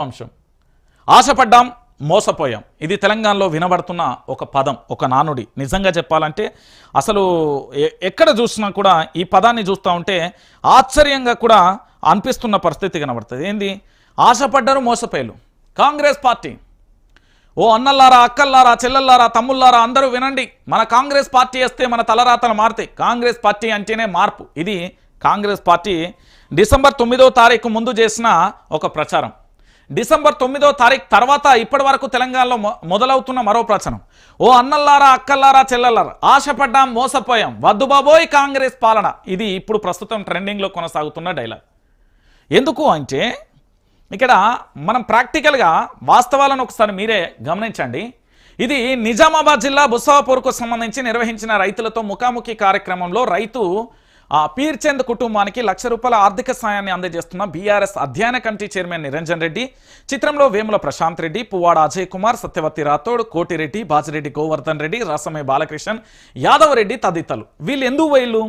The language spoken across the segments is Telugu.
అంశం. ఆశపడ్డాం మోసపోయాం. ఇది తెలంగాణలో వినబడుతున్న ఒక పదం ఒక నానుడి. నిజంగా చెప్పాలంటే అసలు ఎ- ఎక్కడ చూసినా కూడా ఈ పదాన్ని చూస్తూ ఉంటే ఆశ్చర్యంగా కూడా అనిపిస్తున్న పరిస్థితి కనబడుతుంది. ఏంది? ఆశపడ్డారు మోసపోయారు. కాంగ్రెస్ పార్టీ. ఓ అన్నల్లారా అక్కల్లారా చెల్లెల్లారా తమ్ముళ్ళారా అందరూ వినండి. మన కాంగ్రెస్ పార్టీ వస్తే మన తలరాతలు మారుతాయి. కాంగ్రెస్ పార్టీ అంటేనే మార్పు. ఇది కాంగ్రెస్ పార్టీ డిసెంబర్ తొమ్మిదో తారీఖు ముందు చేసిన ఒక ప్రచారం. డిసెంబర్ తొమ్మిదో తారీఖు తర్వాత ఇప్పటి వరకు తెలంగాణలో మొదలవుతున్న మరో ప్రచనం. ఓ అన్నల్లారా అక్కల్లారా చెల్లల్లారా ఆశపడ్డాం మోసపోయాం. వద్దు బాబోయ్ కాంగ్రెస్ పాలన. ఇది ఇప్పుడు ప్రస్తుతం ట్రెండింగ్లో కొనసాగుతున్న డైలాగ్. ఎందుకు అంటే ఇక్కడ మనం ప్రాక్టికల్గా వాస్తవాలను ఒకసారి మీరే గమనించండి. ఇది నిజామాబాద్ జిల్లా బుస్సాపూర్కు సంబంధించి నిర్వహించిన రైతులతో ముఖాముఖి కార్యక్రమంలో రైతు ఆ, పీర్చంద్ కుటుంబానికి లక్ష రూపాయల ఆర్థిక సాయాన్ని అందజేస్తున్న బీఆర్ఎస్ అధ్యయన కమిటీ చైర్మన్ నిరంజన్ రెడ్డి చిత్రంలో వేముల ప్రశాంత్ రెడ్డి పువ్వాడ అజయ్ కుమార్ సత్యవతి రాథోడ్ కోటిరెడ్డి బాజిరెడ్డి గోవర్ధన్ రెడ్డి రాసమే బాలకృష్ణన్ యాదవ్ రెడ్డి తదితరులు. వీళ్ళు ఎందుకు వీళ్ళు?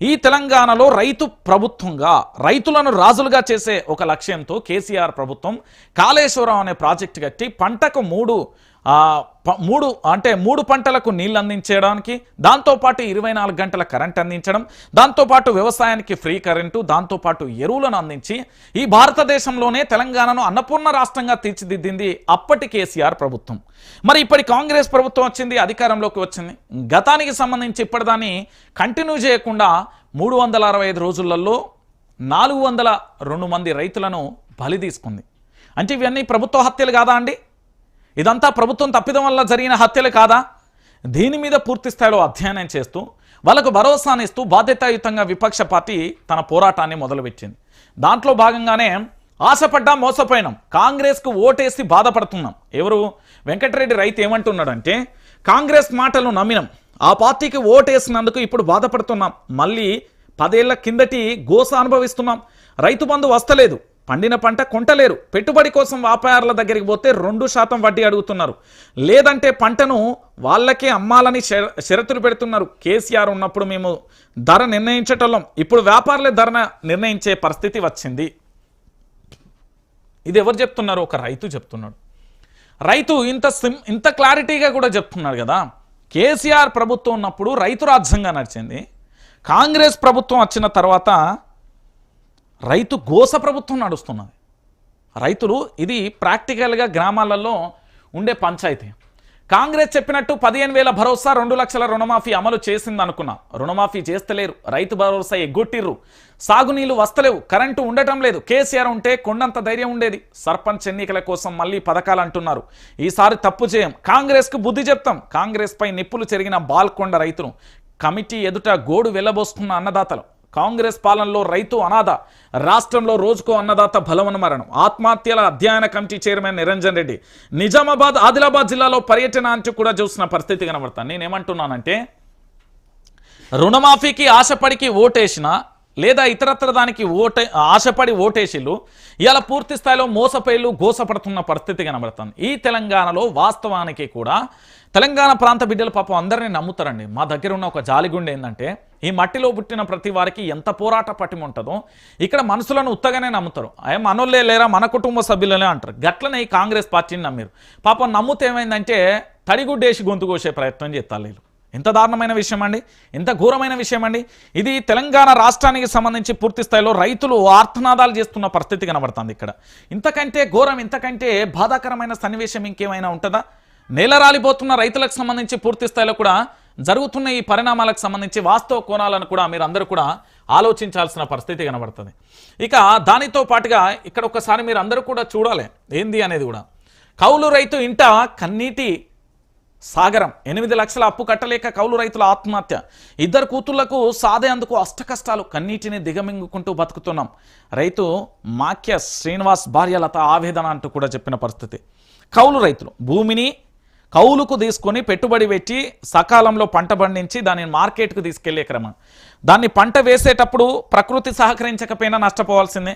ఈ తెలంగాణలో రైతు ప్రభుత్వంగా రైతులను రాజులుగా చేసే ఒక లక్ష్యంతో కేసీఆర్ ప్రభుత్వం కాళేశ్వరం అనే ప్రాజెక్టు కట్టి పంటకు మూడు మూడు అంటే మూడు పంటలకు నీళ్ళు అందించడానికి దాంతోపాటు ఇరవై నాలుగు గంటల కరెంట్ అందించడం దాంతోపాటు వ్యవసాయానికి ఫ్రీ కరెంటు దాంతోపాటు ఎరువులను అందించి ఈ భారతదేశంలోనే తెలంగాణను అన్నపూర్ణ రాష్ట్రంగా తీర్చిదిద్దింది అప్పటి కేసీఆర్ ప్రభుత్వం. మరి ఇప్పటి కాంగ్రెస్ ప్రభుత్వం వచ్చింది అధికారంలోకి వచ్చింది. గతానికి సంబంధించి ఇప్పటిదాన్ని కంటిన్యూ చేయకుండా మూడు వందల అరవై ఐదు రోజులలో నాలుగు వందల రెండు మంది రైతులను బలి తీసుకుంది. అంటే ఇవన్నీ ప్రభుత్వ హత్యలు కాదా అండి? ఇదంతా ప్రభుత్వం తప్పిదం వల్ల జరిగిన హత్యలు కాదా? దీని మీద పూర్తి స్థాయిలో అధ్యయనం చేస్తూ వాళ్ళకు భరోసానిస్తూ బాధ్యతాయుతంగా విపక్ష పార్టీ తన పోరాటాన్ని మొదలుపెట్టింది. దాంట్లో భాగంగానే ఆశపడ్డా మోసపోయినాం. కాంగ్రెస్కు ఓటేసి బాధపడుతున్నాం. ఎవరు? వెంకటరెడ్డి రైతు ఏమంటున్నాడంటే కాంగ్రెస్ మాటలు నమ్మినాం. ఆ పార్టీకి ఓటేసినందుకు ఇప్పుడు బాధపడుతున్నాం. మళ్ళీ పదేళ్ళ కిందటి గోస అనుభవిస్తున్నాం. రైతు బంధు వస్తలేదు. పండిన పంట కొంటలేరు. పెట్టుబడి కోసం వ్యాపారుల దగ్గరికి పోతే రెండు శాతం వడ్డీ అడుగుతున్నారు. లేదంటే పంటను వాళ్ళకే అమ్మాలని షర- షరతులు పెడుతున్నారు. కేసీఆర్ ఉన్నప్పుడు మేము ధర నిర్ణయించటం ఇప్పుడు వ్యాపారులే ధర నిర్ణయించే పరిస్థితి వచ్చింది. ఇది ఎవరు చెప్తున్నారు? ఒక రైతు చెప్తున్నాడు. రైతు ఇంత సిం ఇంత క్లారిటీగా కూడా చెప్తున్నాడు కదా. కేసీఆర్ ప్రభుత్వం ఉన్నప్పుడు రైతు రాజ్యంగా నడిచింది. కాంగ్రెస్ ప్రభుత్వం వచ్చిన తర్వాత రైతు గోస ప్రభుత్వం నడుస్తున్నది. రైతులు ఇది ప్రాక్టికల్గా గ్రామాలలో ఉండే పంచాయతీ. కాంగ్రెస్ చెప్పినట్టు పదిహేను వేల భరోసా రెండు లక్షల రుణమాఫీ అమలు చేసింది అనుకున్నా రుణమాఫీ చేస్తలేరు రైతు భరోసా ఎగ్గొట్టిర్రు. సాగునీళ్ళు వస్తలేవు కరెంటు ఉండటం లేదు కేసీఆర్ ఉంటే కొండంత ధైర్యం ఉండేది. సర్పంచ్ ఎన్నికల కోసం మళ్ళీ పథకాలు అంటున్నారు ఈసారి తప్పు చేయం. కాంగ్రెస్కు బుద్ధి చెప్తాం. కాంగ్రెస్ పై నిప్పులు చెరిగిన బాల్కొండ రైతులు కమిటీ ఎదుట గోడు వెళ్ళబోస్తున్న అన్నదాతలు. కాంగ్రెస్ పాలనలో రైతు అనాథ రాష్ట్రంలో రోజుకో అన్నదాత బలవన మరణం. ఆత్మహత్యల అధ్యయన కమిటీ చైర్మన్ నిరంజన్ రెడ్డి. నిజామాబాద్ ఆదిలాబాద్ జిల్లాలో పర్యటన అంటూ కూడా చూసిన పరిస్థితి కనబడతాను నేనేమంటున్నానంటే రుణమాఫీకి ఆశపడికి ఓటేసిన లేదా ఇతరత్ర దానికి ఓటే ఆశపడి ఓటేసిళ్ళు ఇలా పూర్తి స్థాయిలో మోసపోయిలు గోసపడుతున్న పరిస్థితి కనబడుతుంది. ఈ తెలంగాణలో వాస్తవానికి కూడా తెలంగాణ ప్రాంత బిడ్డలు పాపం అందరినీ నమ్ముతారండి. మా దగ్గర ఉన్న ఒక జాలిగుండె ఏంటంటే ఈ మట్టిలో పుట్టిన ప్రతి వారికి ఎంత పోరాట పటిమ ఉంటుందో ఇక్కడ మనుషులను ఉత్తగానే నమ్ముతారు. అయ్యా మనోళ్ళే లేరా మన కుటుంబ సభ్యులనే అంటారు. గట్లనే ఈ కాంగ్రెస్ పార్టీని నమ్మారు. పాపం నమ్ముతే ఏమైందంటే తడిగుడ్డేసి గొంతు కోసే ప్రయత్నం చేస్తారు వీళ్ళు. ఎంత దారుణమైన విషయం అండి ఎంత ఘోరమైన విషయం అండి ఇది తెలంగాణ రాష్ట్రానికి సంబంధించి పూర్తి స్థాయిలో రైతులు ఆర్తనాదాలు చేస్తున్న పరిస్థితి కనబడుతుంది ఇక్కడ. ఇంతకంటే ఘోరం ఇంతకంటే బాధాకరమైన సన్నివేశం ఇంకేమైనా ఉంటుందా? నేల రాలిపోతున్న రైతులకు సంబంధించి పూర్తి స్థాయిలో కూడా జరుగుతున్న ఈ పరిణామాలకు సంబంధించి వాస్తవ కోణాలను కూడా మీరు అందరూ కూడా ఆలోచించాల్సిన పరిస్థితి కనబడుతుంది. ఇక దానితో పాటుగా ఇక్కడ ఒకసారి మీరు అందరూ కూడా చూడాలి. ఏంది అనేది కూడా. కౌలు రైతు ఇంట కన్నీటి సాగరం. ఎనిమిది లక్షల అప్పు కట్టలేక కౌలు రైతుల ఆత్మహత్య. ఇద్దరు కూతుళ్ళకు సాధేందుకు అష్ట కష్టాలు కన్నీటిని దిగమింగుకుంటూ బతుకుతున్నాం. రైతు మాక్య శ్రీనివాస్ భార్యలత ఆవేదన అంటూ కూడా చెప్పిన పరిస్థితి. కౌలు రైతులు భూమిని కౌలుకు తీసుకొని పెట్టుబడి పెట్టి సకాలంలో పంట పండించి దానిని మార్కెట్కు తీసుకెళ్ళే క్రమం. దాన్ని పంట వేసేటప్పుడు ప్రకృతి సహకరించకపోయినా నష్టపోవాల్సిందే.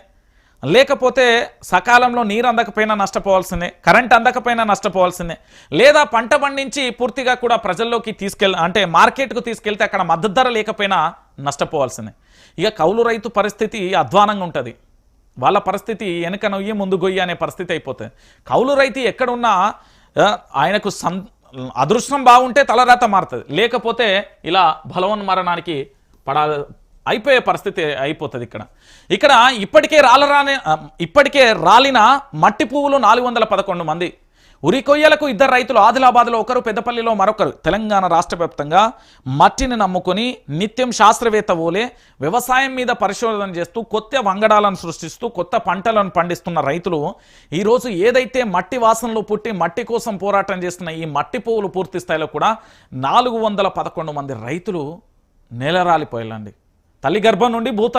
లేకపోతే సకాలంలో నీరు అందకపోయినా నష్టపోవాల్సిందే కరెంట్ అందకపోయినా నష్టపోవాల్సిందే. లేదా పంట పండించి పూర్తిగా కూడా ప్రజల్లోకి తీసుకెళ్ అంటే మార్కెట్కు తీసుకెళ్తే అక్కడ మద్దతు ధర లేకపోయినా నష్టపోవాల్సిందే. ఇక కౌలు రైతు పరిస్థితి అధ్వానంగా ఉంటుంది. వాళ్ళ పరిస్థితి వెనక నొయ్యి ముందు గొయ్యి అనే పరిస్థితి అయిపోతుంది. కౌలు రైతు ఎక్కడున్నా ఆయనకు సం అదృష్టం బాగుంటే తలరాత మారుతుంది. లేకపోతే ఇలా బలవన్మరణానికి పడా అయిపోయే పరిస్థితి అయిపోతుంది ఇక్కడ. ఇక్కడ ఇప్పటికే రాలరాని ఇప్పటికే రాలిన మట్టి పువ్వులు నాలుగు వందల పదకొండు మంది. ఉరి కొయ్యలకు ఇద్దరు రైతులు ఆదిలాబాద్లో ఒకరు పెద్దపల్లిలో మరొకరు. తెలంగాణ రాష్ట్ర వ్యాప్తంగా మట్టిని నమ్ముకొని నిత్యం శాస్త్రవేత్త ఓలే వ్యవసాయం మీద పరిశోధన చేస్తూ కొత్త వంగడాలను సృష్టిస్తూ కొత్త పంటలను పండిస్తున్న రైతులు ఈరోజు ఏదైతే మట్టి వాసనలు పుట్టి మట్టి కోసం పోరాటం చేస్తున్న ఈ మట్టి పువ్వులు పూర్తి స్థాయిలో కూడా నాలుగు వందల పదకొండు మంది రైతులు నేలరాలిపోయాలండి. తల్లి గర్భం నుండి భూత